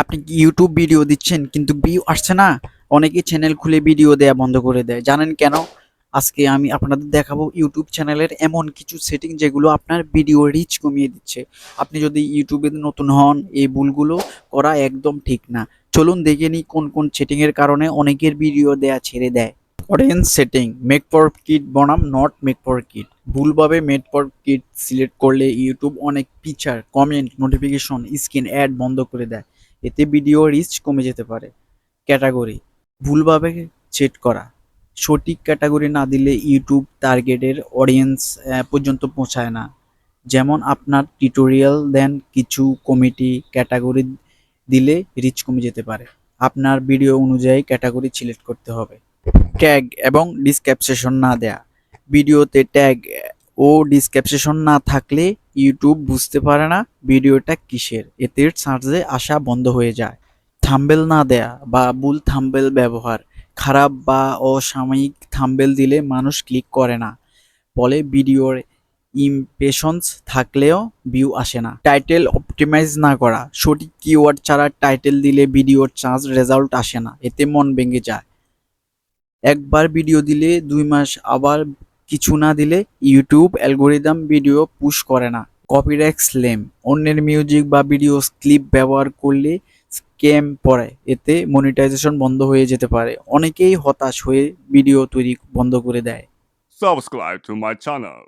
আপনি YouTube video দিচ্ছেন, কিন্তু ভিউ আসছে না? অনেকেই চ্যানেল খুলে ভিডিও দেয়া বন্ধ করে দেয়। জানেন কেন? আজকে আমি আপনাদের দেখাবো ইউটিউব চ্যানেলের এমন কিছু সেটিং যেগুলো আপনার ভিডিও রিচ কমিয়ে দিচ্ছে। আপনি যদি ইউটিউবে নতুন হন, এই ভুলগুলো করা একদম ঠিক না। চলুন দেখে নিই কোন কোন সেটিংয়ের কারণে অনেকের ভিডিও দেয়া ছেড়ে দেয়। Audience setting make for kids বনাম নট মেক ফর কিট ভুলভাবে মেড ফর কিট সিলেক্ট করলে ইউটিউব অনেক feature comment notification screen ad বন্ধ করে দেয়। এতে ভিডিও রিচ কমে যেতে পারে। ক্যাটাগরি ভুলভাবে সেট করা। সঠিক ক্যাটাগরি না দিলে ইউটিউব টার্গেটের অডিয়েন্স পর্যন্ত পৌঁছায় না। যেমন আপনার টিউটোরিয়াল দেন কিছু কমিটি ক্যাটাগরি দিলে রিচ কমে যেতে পারে। আপনার ভিডিও অনুযায়ী ক্যাটাগরি সিলেক্ট করতে হবে। ট্যাগ এবং ডিসক্যাপশন না দেয়া। ভিডিওতে ট্যাগ ও ডিসক্যাপশন না থাকলে ইউটিউব বুঝতে পারে না ভিডিওটা কিসের। এতে সার্চে আসা বন্ধ হয়ে যায়। থাম্বেল না দেয়া বা ভুল থাম্বেল ব্যবহার, খারাপ বা অসাময়িক থাম্বেল দিলে মানুষ ক্লিক করে না। ফলে ভিডিওর ইমপ্রেশনস থাকলেও ভিউ আসে না। টাইটেল অপটিমাইজ না করা, সঠিক কিওয়ার্ড ছাড়া টাইটেল দিলে ভিডিওর চান্স রেজাল্ট আসে না। এতে মন ভেঙে যায়। একবার ভিডিও দিলে, দুই মাস আবার কিছু না দিলে ইউটিউব অ্যালগোরিদম ভিডিও পুশ করে না। কপিরাইট স্লেম অন্যের মিউজিক বা ভিডিও ক্লিপ ব্যবহার করলে স্ক্যাম পড়ে। এতে মনিটাইজেশন বন্ধ হয়ে যেতে পারে। অনেকেই হতাশ হয়ে ভিডিও তৈরি বন্ধ করে দেয়। Subscribe to my channel.